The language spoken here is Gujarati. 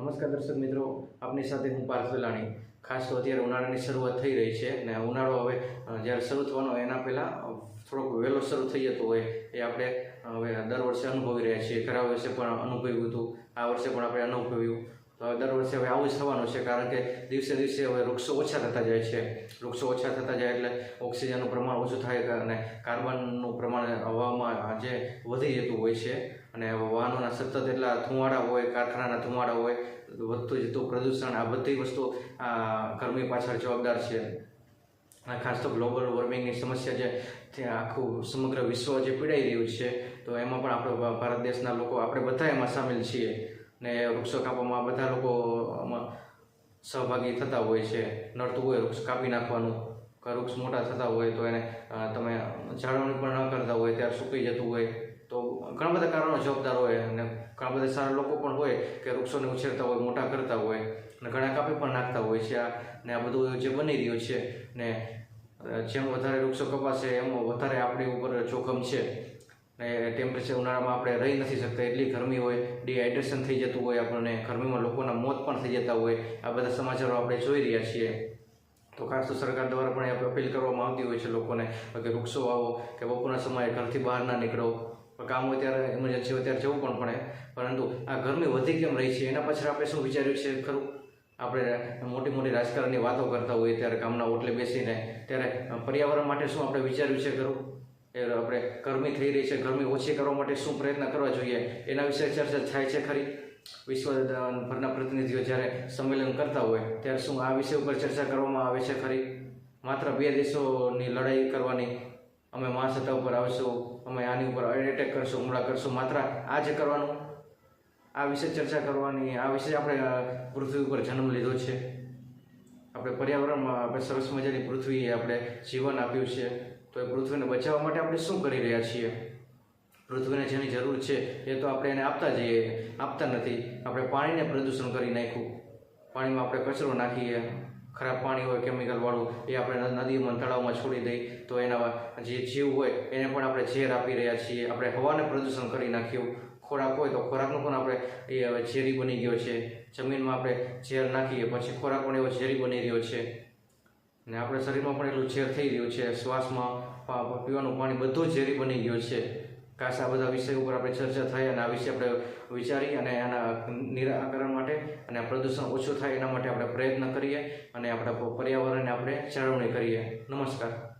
નમસ્કાર દર્શક મિત્રો, આપની સાથે હું પાર્થ વેલાણી. ખાસ તો અત્યારે ઉનાળાની શરૂઆત થઈ રહી છે અને ઉનાળો હવે જ્યારે શરૂ થવાનો એના પહેલાં થોડોક વહેલો શરૂ થઈ જતો હોય એ આપણે હવે દર વર્ષે અનુભવી રહ્યા છીએ. ખરા વર્ષે પણ અનુભવ્યું હતું, આ વર્ષે પણ આપણે અનુભવ્યું. તો દર વર્ષે હવે આવું જ થવાનું છે, કારણ કે દિવસે દિવસે હવે વૃક્ષો ઓછા થતા જાય છે. વૃક્ષો ઓછા થતા જાય એટલે ઓક્સિજનનું પ્રમાણ ઓછું થાય અને કાર્બનનું પ્રમાણ હવામાં જે વધી જતું હોય છે અને વાહનોના સતત એટલા ધુમાડા હોય, કારખાનાના ધુમાડા હોય વધતું જતું પ્રદૂષણ, આ બધી વસ્તુ ગરમી પાછળ જવાબદાર છે. અને ખાસ તો ગ્લોબલ વોર્મિંગની સમસ્યા જે આખું સમગ્ર વિશ્વ જે પીડાઈ રહ્યું છે, તો એમાં પણ આપણે ભારત દેશના લોકો, આપણે બધા એમાં સામેલ છીએ. ને વૃક્ષો કાપવામાં બધા લોકો સહભાગી થતા હોય છે. નડતું હોય વૃક્ષ કાપી નાખવાનું વૃક્ષ મોટા થતા હોય તો એને તમે જાળવણી પણ ન કરતા હોય, ત્યારે સૂકી જતું હોય. તો ઘણા બધા કારણો જવાબદાર હોય અને ઘણા બધા સારા લોકો પણ હોય કે વૃક્ષોને ઉછેરતા હોય, મોટા કરતા હોય અને ઘણા કાપી પણ નાખતા હોય છે. આ ને આ બધું જે બની રહ્યું છે ને જેમ વધારે વૃક્ષો કપાશે એમ વધારે આપણી ઉપર જોખમ છે. ને ટેમ્પરેચર ઉનાળામાં આપણે રહી નથી શકતા, એટલી ગરમી હોય ડિહાઇડ્રેશન થઈ જતું હોય આપણને, ગરમીમાં લોકોના મોત પણ થઈ જતા હોય. આ બધા સમાચારો આપણે જોઈ રહ્યા છીએ. તો ખાસ તો સરકાર દ્વારા પણ અપીલ કરવામાં આવતી હોય છે લોકોને કે વૃક્ષો વાવો, કે બપોરના સમયે ઘરથી બહાર ના નીકળો. કામ હોય ત્યારે ઇમરજન્સી હોય ત્યારે જવું પણ પડે. પરંતુ આ ગરમી વધી કેમ રહી છે? એના પાછળ આપણે શું વિચાર્યું છે ખરું? આપણે મોટી મોટી રાજકારણની વાતો કરતા હોઈએ ત્યારે ગામના ઓટલે બેસીને. ત્યારે પર્યાવરણ માટે શું આપણે વિચાર્યું છે ખરું? એ આપણે ગરમી થઈ રહી છે, ગરમી ઓછી કરવા માટે શું પ્રયત્ન કરવા જોઈએ? એના વિશે ચર્ચા થાય છે ખરી? વિશ્વ ભરના પ્રતિનિધિઓ જ્યારે સંમેલન કરતા હોય, ત્યારે શું આ વિષય ઉપર ચર્ચા કરવામાં આવે છે ખરી? માત્ર બે દેશોની લડાઈ કરવાની અમે મહાસત્તા ઉપર આવશું, અમે આની ઉપર એટેક કરશું, હુમલા કરશું, માત્ર આ જ કરવાનું. આ વિશે ચર્ચા કરવાની, આ વિશે આપણે પૃથ્વી ઉપર જન્મ લીધો છે. આપણે પર્યાવરણમાં આપણે સરસ મજાની પૃથ્વીએ આપણે જીવન આપ્યું છે. તો એ પૃથ્વીને બચાવવા માટે આપણે શું કરી રહ્યા છીએ? પૃથ્વીને જેની જરૂર છે, એ તો આપણે એને આપતા જઈએ. આપતા નથી. આપણે પાણીને પ્રદૂષણ કરી નાખ્યું. પાણીમાં આપણે કચરો નાખીએ. ખરાબ પાણી હોય કેમિકલવાળું એ આપણે નદીમાં, તળાવમાં છોડી દઈ, તો એના જે જીવ હોય, એને પણ આપણે ઝેર આપી રહ્યા છીએ. આપણે હવાને પ્રદૂષણ કરી નાખ્યું. ખોરાક હોય તો ખોરાકનું પણ આપણે એ હવે ઝેરી બની ગયો છે. જમીનમાં આપણે ઝેર નાખીએ, પછી ખોરાક પણ એવો ઝેરી બની રહ્યો છે. ને આપણે શરીરમાં પણ એટલું ઝેર થઈ રહ્યું છે. શ્વાસમાં પીવાનું પાણી બધું ઝેરી બની ગયું છે. ખાસ આ બધા વિષય ઉપર આપણે ચર્ચા થાય અને આ વિશે આપણે વિચારી અને એના નિરાકરણ માટે અને પ્રદૂષણ ઓછું થાય એના માટે આપણે પ્રયત્ન કરીએ અને આપણા પર્યાવરણને આપણે જાળવણી કરીએ. નમસ્કાર.